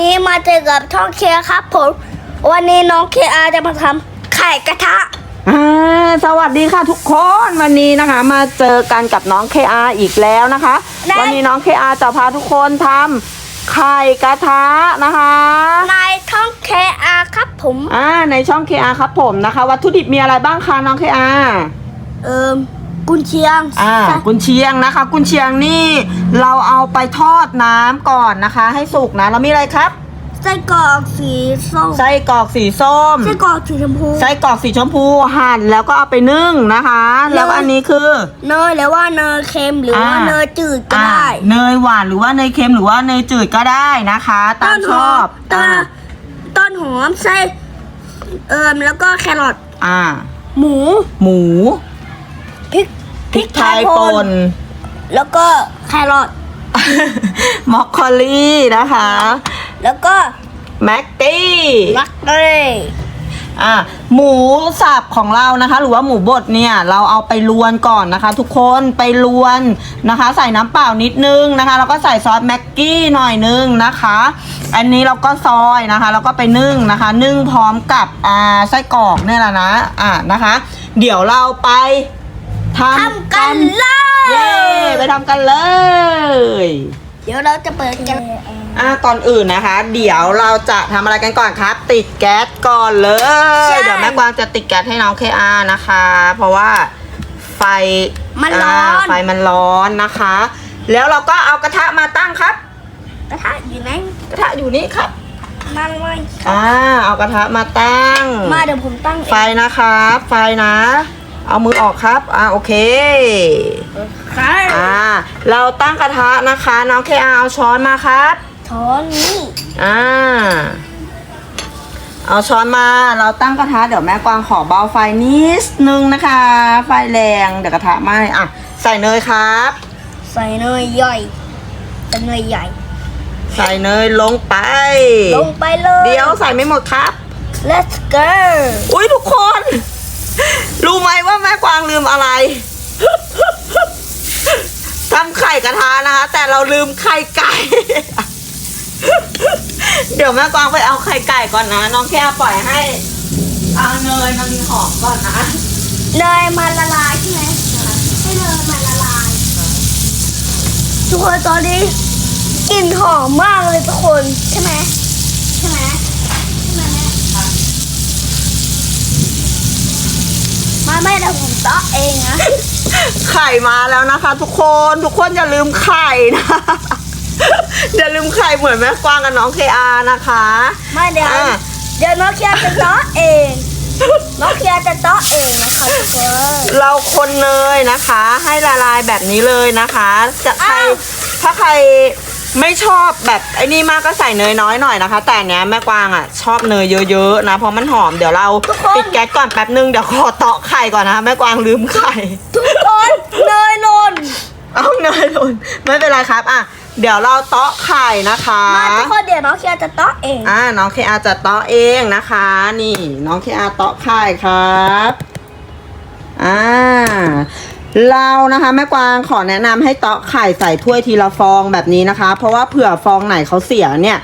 นี้มาเจอกับช่องเคครับผมวันนี้น้องเคอาจะมาทำไข่กระทะอ่าสวัสดีค่ะทุกคนวันนี้นะคะ มาเจอกันกับน้อง KR อีกแล้วนะคะได้วันนี้น้อง KR จะพาทุกคนทำไข่กระทะนะคะในช่องเคอาครับผมอ่าในช่อง KR ครับผมนะคะ วัตถุดิบมีอะไรบ้างคะน้อง KR เอิม กุนเชียงอ่ากุนเชียงนะคะ กุนเชียงนี่เราเอาไปทอดน้ำก่อนนะคะ ให้สุกนะแล้วมีอะไรครับไส้กรอกสีส้มไส้กรอกสีส้มไส้กรอกสีชมพูไส้กรอกสีชมพูหั่นแล้วก็เอาไปนึ่งนะคะ แล้วอันนี้คือเนยหรือว่าเนยเค็มหรือว่าอ่าเนยจืดก็อ่าได้เนยหวานหรือว่าเนยเค็มหรือว่าเนยจืดก็ได้นะคะ ตามชอบต้นอ่าต้นหอมไส้เอิมแล้วก็แครอทอ่า หมู หมู พริกพริกไทยป่นแล้วก็แครอทมอคคอลี่นะคะ แล้วก็แม็กตี้มักเรย์อ่าหมูสับของเรานะคะ หรือว่าหมูบดเนี่ยเราเอาไปลวนก่อนนะคะ ทุกคนไปลวนนะคะ ใส่น้ำเปล่านิดนึงนะคะ แล้วก็ใส่ซอสแม็กกี้หน่อยนึงนะคะ อันนี้เราก็ซอยนะคะ แล้วก็ไปนึ่งนะคะ นึ่งพร้อมกับอ่าไส้กรอกเนี่ยแหละนะอ่านะคะ เดี๋ยวเราไป ทำทำกันเลเย้ย ไปทำกันเลย เดี๋ยวเราจะเปิดกัน อะก่อนอื่นนะคะ เดี๋ยวเราจะทำอะไรกันก่อนครับ ติดแก๊สก่อนเลยใช่เดี๋ยวแม่กวางจะติดแก๊สให้น้องเคอานะคะ เพราะว่าไฟมันร้อนาไฟมันร้อนนะคะ แล้วเราก็เอากระทะมาตั้งครับ กระทะอยู่ไหนกระทะอยู่นี่ครับนั่งไว้อ่าเอากระทะมาตั้ง มาเดี๋ยวผมตั้งเอไฟงนะครับ ไฟนะ เอามือออกครับ อ่าโอเค ค่ะอ่า เราตั้งกระทะนะคะ น้องเคอาเอาช้อนมาครับ ช้อนนี้อ่า เอาช้อนมา เราตั้งกระทะเดี๋ยวแม่กวางขอเบาไฟนิดนึงนะคะ ไฟแรงเดี๋ยวกระทะไหม้อะใส่เนยครับ ใส่เนยย่อยใส่เนยใหญ่ ใส่เนยลงไป ลงไปเลย เดี๋ยวใส่ไม่หมดครับ let's go อุ้ยทุกคน รู้ไหมว่าแม่กวางลืมอะไรทำไข่กระทะนะคะ แต่เราลืมไข่ไก่ เดี๋ยวแม่กวางไปเอาไข่ไก่ก่อนนะ น้องแค่ปล่อยให้เอาเนยมันหอมก่อนนะเนยมันละลายใช่ไหมให้เนยมันละลาย ทุกคนตอนนี้กลิ่นหอมมากเลยทุกคนใช่ไหมใช่ไหมใช่ไหมแม่ มาไม่ได้ผมต๊อกเองนะไข่มาแล้วนะคะ ทุกคนทุกคนอย่าลืมไข่นะ อย่าลืมไข่เหมือนแม่กวางกับน้องเคอานะคะ ไม่เดี๋ยวอะ เดี๋ยวน้องเคียร์จะต๊อกเองน้องเคียร์จะต๊อกเองนะคะทุกคน เราคนเนยนะคะ ให้ละลายแบบนี้เลยนะคะ จะใครอ้าว ถ้าใคร ไม่ชอบแบบไอ้นี่มากก็ใส่เนยน้อยหน่อยนะคะ แต่อันเนี้ยแม่กวางอะ ชอบเนยเยอะๆนะ เพราะมันหอมเดี๋ยวเราปิดแก๊สก่อนแป๊บนึงเดี๋ยวขอเตาะไข่ก่อนนะคะแม่กวางลืมไข่ทุกคนเนยหล่นเอาเนยหล่นไม่เป็นไรครับอะเดี๋ยวเราเตาะไข่นะคะมาทุกคนเดี๋ยวน้องเคียร์จะต๊อกเองอ่าน้องเคอาจะเตาะเองนะคะ นี่น้องเคอาเตาะไข่ครับอ่า เรานะคะแม่กวางขอแนะนำให้เตาะไข่ใส่ถ้วยทีละฟองแบบนี้นะคะ เพราะว่าเผื่อฟองไหนเขาเสียเนี่ย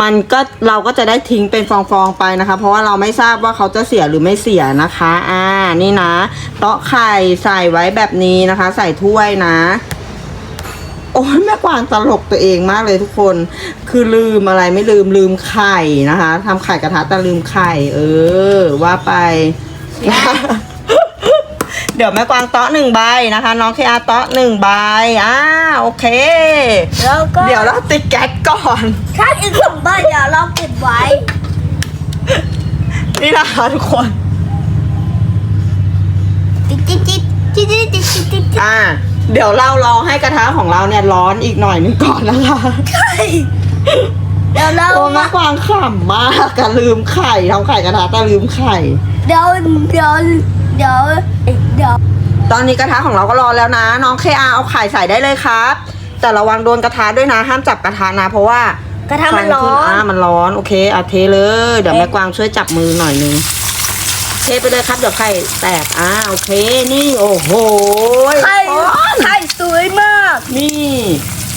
มันก็เราก็จะได้ทิ้งเป็นฟองๆไปนะคะ เพราะว่าเราไม่ทราบว่าเขาจะเสียหรือไม่เสียนะคะอ่านี่นะเตาะไข่ใส่ไว้แบบนี้นะคะ ใส่ถ้วยนะ โอ้ยแม่กวางตลกตัวเองมากเลยทุกคน คือลืมอะไรไม่ลืมลืมไข่นะคะทำไข่กระทะแต่ลืมไข่ เออ ว่าไป เดี๋ยวแม่กวางเตาะหนึ่งใบนะคะ น้องเคอาเตาะหนึ่งใบอ่าโอเค แล้วก็เดี๋ยวเราติดแก๊สก่อน ถ้าอีกสองใบเดี๋ยวเราเก็บไว้ นี่นะคะทุกคนติ๊ดติ๊ดติ๊ดติ๊ดติ๊ดติ๊ดติ๊ดติ๊ดอ่าเดี๋ยวเรารอให้กระทะของเราเนี่ยร้อนอีกหน่อยหนึงก่อนนะคะใช่เดี๋ยวเราโอ้แม่กวางขำมากกะลืมไข่ทำไข่กระทะแต่ลืมไข่ เดี๋ยวเดี๋ยว เดี๋ยวเดี๋ยวตอนนี้กระทะของเราก็ร้อนแล้วนะ น้องเคอาเอาไข่ใส่ได้เลยครับ แต่ระวังโดนกระทะด้วยนะ ห้ามจับกระทะนะ เพราะว่ากระทะมันร้อคขึ้นอ่ามันร้อนโอเคเอาเทเลย เดี๋ยวแม่กวางช่วยจับมือหน่อยนึงเทไปเลยครับเดี๋ยวไข่แตกอ่าโอเคนี่โอ้โหไข่ทุกคนไข่สวยมาก นี่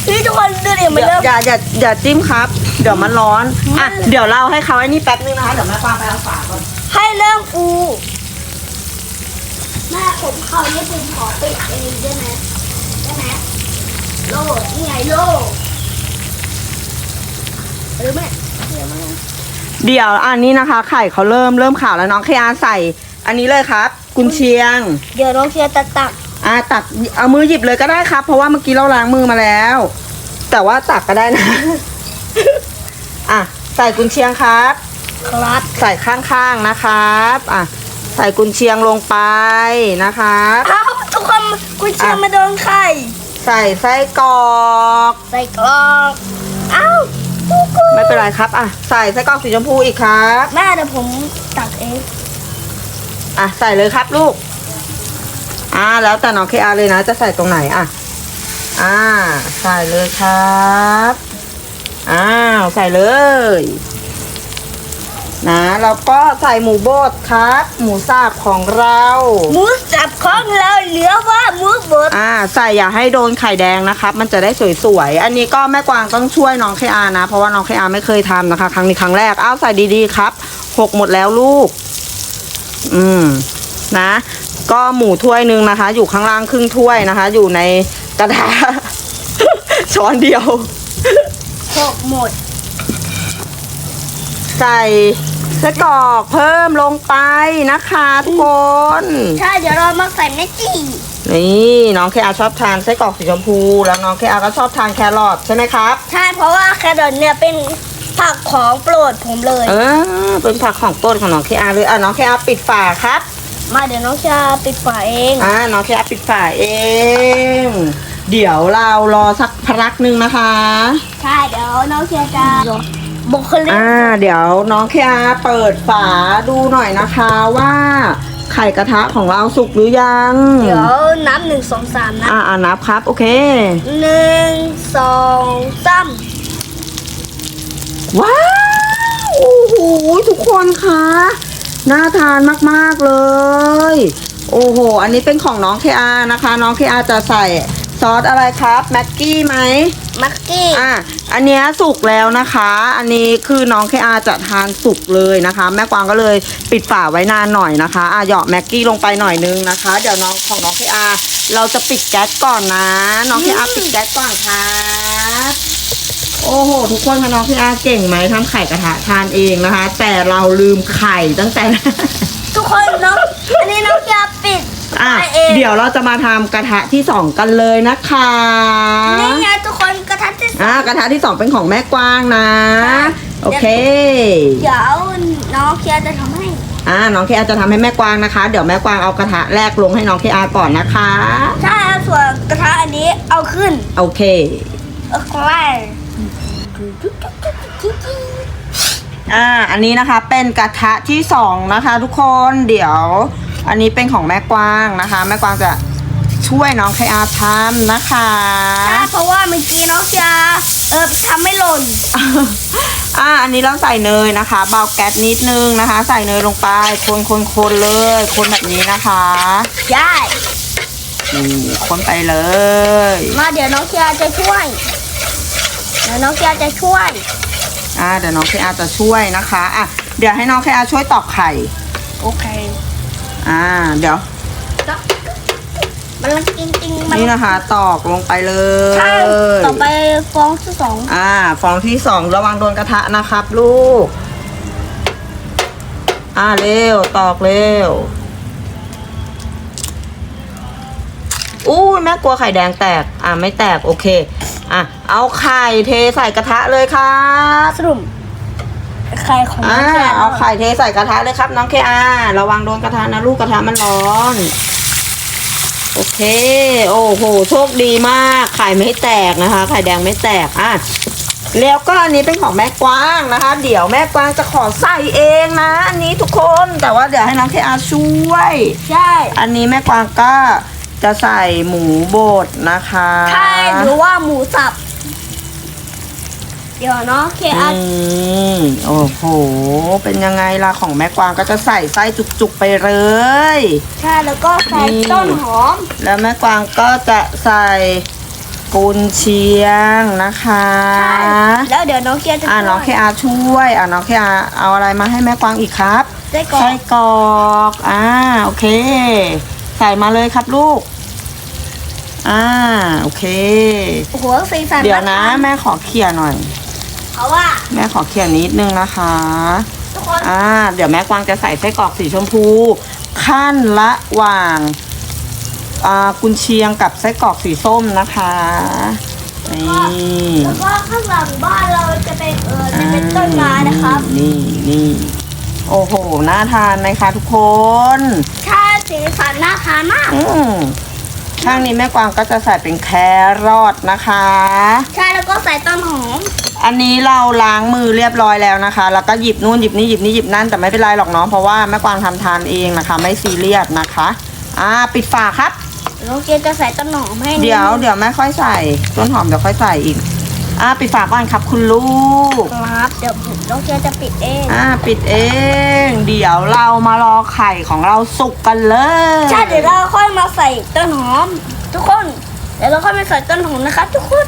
นี่ทุกคนดูดิมันอย่าเริ่มอย่าอย่าอย่าจิ้มครับ เดี๋ยวมันร้อนอะเดี๋ยวเราให้เขาไอ้นี่แป๊บนึงนะคะเดี๋ยวแม่กวางไปเอาฝาก่อนให้เริ่มฟู แม่ผมเขาเนี่ยผมขอปิดเองได้ไหมได้ไหมโล่นี่ไงโล่หรือไม่เดี๋ยวมันเดี๋ยวอันนี้นะคะ ไข่เขาเริ่มเริ่มขาวแล้วน้องเคอาใส่ อันนี้เลยครับ กุนเชียง เดี๋ยวน้องเชียร์ตัดตักอะตักเอามือหยิบเลยก็ได้ครับ เพราะว่าเมื่อกี้เราล้างมือมาแล้ว แต่ว่าตักก็ได้นะ อะใส่กุนเชียงครับ ครับ ใส่ข้างๆนะครับ อะ ใส่กุนเชียงลงไปนะครับอ้าวทุกคนคุณเชียร์มาโดนไข่ใส่ไส้กรอกใส่กรอกอ้าวทุกคนไม่เป็นไรครับอะใส่ไส้กรอกสีชมพูอีกครับแม่เดี๋ยวผมตักเองอะใส่เลยครับลูกอ่าแล้วแต่น้องเคอาเลยนะ จะใส่ตรงไหนอะอ่า ใส่เลยครับอ้าวใส่เลย นะแล้วก็ใส่หมูบดครับ หมูสับของเราหมูสับของเราเหลือว่าหมูบดอ่าใส่อย่าให้โดนไข่แดงนะครับ มันจะได้สวยๆอันนี้ก็แม่กวางต้องช่วยน้องเคอานะ เพราะว่าน้องเคอาไม่เคยทำนะคะ ครั้งนี้ครั้งแรกอ้าวใส่ดีๆครับหกหมดแล้วลูก อืมนะ ก็หมูถ้วยหนึ่งนะคะ อยู่ข้างล่างครึ่งถ้วยนะคะ อยู่ในกระทะช้อนเดียวหกหมดใส่ ไส้กรอกเพิ่มลงไปนะคะทุกคน ใช่เดี๋ยวเรามาใส่เมจินี่น้องเคอาชอบทานไส้กรอกสีชมพู แล้วน้องเคอาก็ชอบทานแครอทใช่ไหมครับ ใช่เพราะว่าแครอทเนี่ยเป็นผักของโปรดผมเลยเออเป็นผักของโปรดของน้องเคอาเลยอะน้องเคอาปิดฝาครับ มาเดี๋ยวน้องจะปิดฝาเองอ่าน้องเคอาปิดฝาเอง เดี๋ยวเรารอสักพักหนึ่งนะคะ ใช่เดี๋ยวน้องเชียร์จะ บุคลิกอ่า เดี๋ยวน้องเคอาเปิดฝาดูหน่อยนะคะว่าไข่กระทะของเราสุกหรือยังเดี๋ยวนับหนึ่งสองสามนะอ่าอ่านับครับ โอเคหนึ่งสองสามว้าวโอ้โหทุกคนคะน่าทานมากๆเลย โอ้โห อันนี้เป็นของน้องเคอานะคะ น้องเคอาจะใส่ซอสอะไรครับ แม็กกี้ไหม มักกี้อะอันเนี้ยสุกแล้วนะคะ อันนี้คือน้องเคอาจะทานสุกเลยนะคะ แม่กวางก็เลยปิดฝาไว้นานหน่อยนะคะอะเหยาะแม็กกี้ลงไปหน่อยนึงนะคะ เดี๋ยวน้องของน้องเคอาเราจะปิดแก๊สก่อนนะ น้องเคอาปิดแก๊สก่อนครับโอ้โห ทุกคนคะน้องเคอาเก่งไหมทำไข่กระทะทานเองนะคะ แต่เราลืมไข่ตั้งแต่ ทุกคนน้องอันนี้น้องจะปิด อะฝาเองเดี๋ยวเราจะมาทำกระทะที่สองกันเลยนะคะนี่ไงทุกคนกระทะที่สองอ่ากระทะที่สองเป็นของแม่กวางนะ โอเค เดี๋ยวน้องเชียร์จะทำให้อ่าน้องเคอาจะทำให้แม่กวางนะคะ เดี๋ยวแม่กวางเอากระทะแรกลงให้น้องเคอาก่อนนะคะใช่แล้วส่วนกระทะอันนี้เอาขึ้น โอเคเอาแกล้อ่าอันนี้นะคะเป็นกระทะที่สองนะคะ ทุกคนเดี๋ยว อันนี้เป็นของแม่กวางนะคะ แม่กวางจะช่วยน้องเคอาทำนะคะ ใช่เพราะว่าเมื่อกี้น้องเชียร์เออทำไม่หล่น อ่า อันนี้เราใส่เนยนะคะ เบาแก๊สนิดนึงนะคะ ใส่เนยลงไป คนคนคนเลย คนแบบนี้นะคะได้นี่คนไปเลย มาเดี๋ยวน้องเชียร์จะช่วย เดี๋ยวน้องเชียร์จะช่วย อ่า เดี๋ยวน้องเคอาจะช่วยนะคะ อะ เดี๋ยวให้น้องเคอาช่วยตอกไข่ โอเค อ่า เดี๋ยว มันจริงจริงๆมันนี่นะคะ ตอกลงไปเลยใช่ต่อไปฟองที่สองอ่า ฟองที่สองระวังโดนกระทะนะครับ ลูก อ่าเร็ว ตอกเร็วอู้ยแม่กลัวไข่แดงแตก อ่าไม่แตก โอเค อะ เอาไข่เทใส่กระทะเลยครับ สรุป ใครของน้อ่าองเชียร์เอาไข่เทใส่กระทะเลยครับ น้องเคอาระวังโดนกระทะนะลูกกระทะมันร้อน โอเค โอ้โห โชคดีมาก ไข่ไม่แตกนะคะ ไข่แดงไม่แตกอะแล้วก็อันนี้เป็นของแม่กวางนะคะ เดี๋ยวแม่กวางจะขอใส่เองนะ อันนี้ทุกคนแต่ว่าเดี๋ยวให้น้องเคอาช่วย ใช่ อันนี้แม่กวางก็จะใส่หมูบดนะคะ ใช่หรือว่าหมูสับ เดี๋ยวเนาะเคอาอืมโอ้โห เป็นยังไงล่ะของแม่กวางก็จะใส่ไส้จุกๆไปเลย ใช่แล้วก็ใส่ต้นหอมแล้วแม่กวางก็จะใส่กุนเชียงนะคะแล้วเดี๋ยวน้องเกียร์จะอ่าน้องเคอาช่วยอ่าน้องเคอาเอาอะไรมาให้แม่กวางอีกครับไส้กรอไส้กกรอกอ่าโอเค ใส่มาเลยครับลูก อ่า โอเค โอ้โหสีสันเดี๋ยวนะมากแม่ขอเขี่ยหน่อยเพ ราะว่าแม่ขอเขี่ยนิดนึงนะคะ ทุกคนอ่า เดี๋ยวแม่กวางจะใส่ไส้กรอกสีชมพู ขั้นละหว่างอ่ากุนเชียงกับไส้กรอกสีส้มนะคะนี่แล้วก็ข้างหลังบ้านเราจะเป็นเออจะเป็นต้นไม้นะครับ นี่นี่โอ้โหน่าทานไหมคะทุกคนใช่สีสันน่าทานมากอืมข้างนี้แม่กวางก็จะใส่เป็นแครอทนะคะ ใช่แล้วก็ใส่ต้นหอม อันนี้เราล้างมือเรียบร้อยแล้วนะคะ แล้วก็หยิบนู่นหยิบนี่หยิบนี่หยิบนั่นแต่ไม่เป็นไรหรอกเนาะเพราะว่าแม่กวางทำทานเองนะคะ ไม่ซีเรียสนะคะ อ่าปิดฝาครับน้องเกียร์จะใส่ต้นหอมให้เดี๋ยวเดี๋ยวแม่ค่อยใส่ต้นหอมเดี๋ยวค่อยใส่อีกอ่าปิดฝาก่อนครับคุณลูกครับเดี๋ยวน้องเกียร์จะปิดเองอ่าปิดเอง เดี๋ยวเรามารอไข่ของเราสุกกันเลยใช่เดี๋ยวเราค่อยมาใส่ต้นหอม ทุกคนเดี๋ยวเราค่อยมาใส่ต้นหอมนะครับทุกคน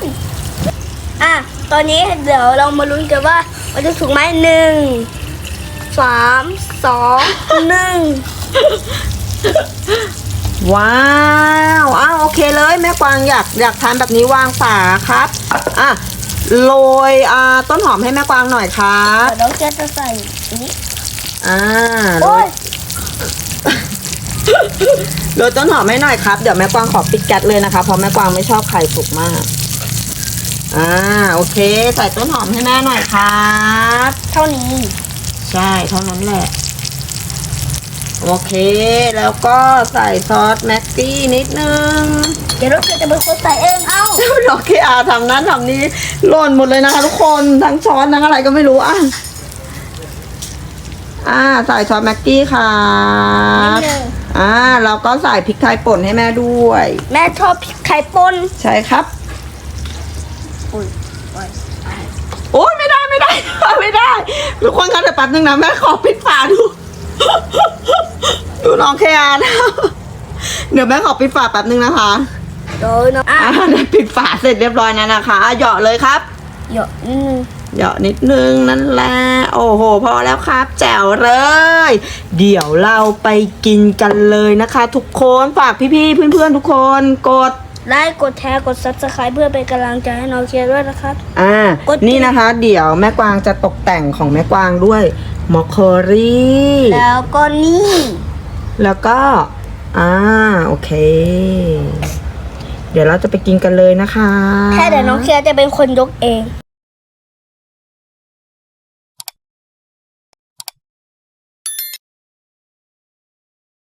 อะ ตอนนี้เดี๋ยวเรามาลุ้นกันว่ามันจะถูกไหมหนึ่งสามสองหนึ่งว้าวอ้าวโอเคเลยแม่กวางอยากอยากทานแบบนี้วางฝาครับอะโรยอ่าต้นหอมให้แม่กวางหน่อยครับเดี๋ยวน้องเกียร์จะใส่อันนี้อ่าโรโอ้ยยโรยต้นหอมให้หน่อยครับเดี๋ยวแม่กวางขอปิดแก๊สเลยนะคะเพราะแม่กวางไม่ชอบไข่สุกมาก อ่าโอเค ใส่ต้นหอมให้แม่หน่อยครับเท่านี้ ใช่เท่านั้นแหละ โอเค แล้วก็ใส่ซอสแม็กกี้นิดนึงเดี๋ยวน้องเกียร์จะเป็นคนใส่เองเอ้าดอกเคอาทำนั้นทำนี้หล่นหมดเลยนะคะทุกคนทั้งช้อนทั้งอะไรก็ไม่รู้อะอ่าใส่ซอสแม็กกี้ครันิบดนึงอ่าเราก็ใส่พริกไทยป่นให้แม่ด้วย แม่ชอบพริกไข่ป่นใช่ครับอุ้ย โอ้ยโอ้ยไม่ได้ไม่ได้ ไม่ได้ทุกคนคะเดี๋ยวแป๊บนึงนะแม่ขอปิดฝาดู ดูน้องเคอานะเดี๋ยวแม่ขอปิดฝาแป๊บนึงนะคะเดี๋ยวนะอะอ่าเดี๋ยวปิดฝาเสร็จเรียบร้อยแล้วนะคะอะเหยาะเลยครับเดี๋ยวนิดนึงเหยาะนิดนึงนั่นแหละโอ้โห พอแล้วครับ แจ๋วเลย เดี๋ยวเราไปกินกันเลยนะคะ ทุกคนฝากพี่ๆเพื่อนๆทุกคนกด ไลค์กดแชร์กด subscribe เพื่อเป็นกำลังใจให้น้องเคียร์ด้วยนะครับ อ่ากดนี่นะคะ เดี๋ยวแม่กวางจะตกแต่งของแม่กวางด้วยมอคโครี่แล้วก็นี่แล้วก็ อ่า โอเค เดี๋ยวเราจะไปกินกันเลยนะคะ แค่เดี๋ยวน้องเคียร์จะเป็นคนยกเอง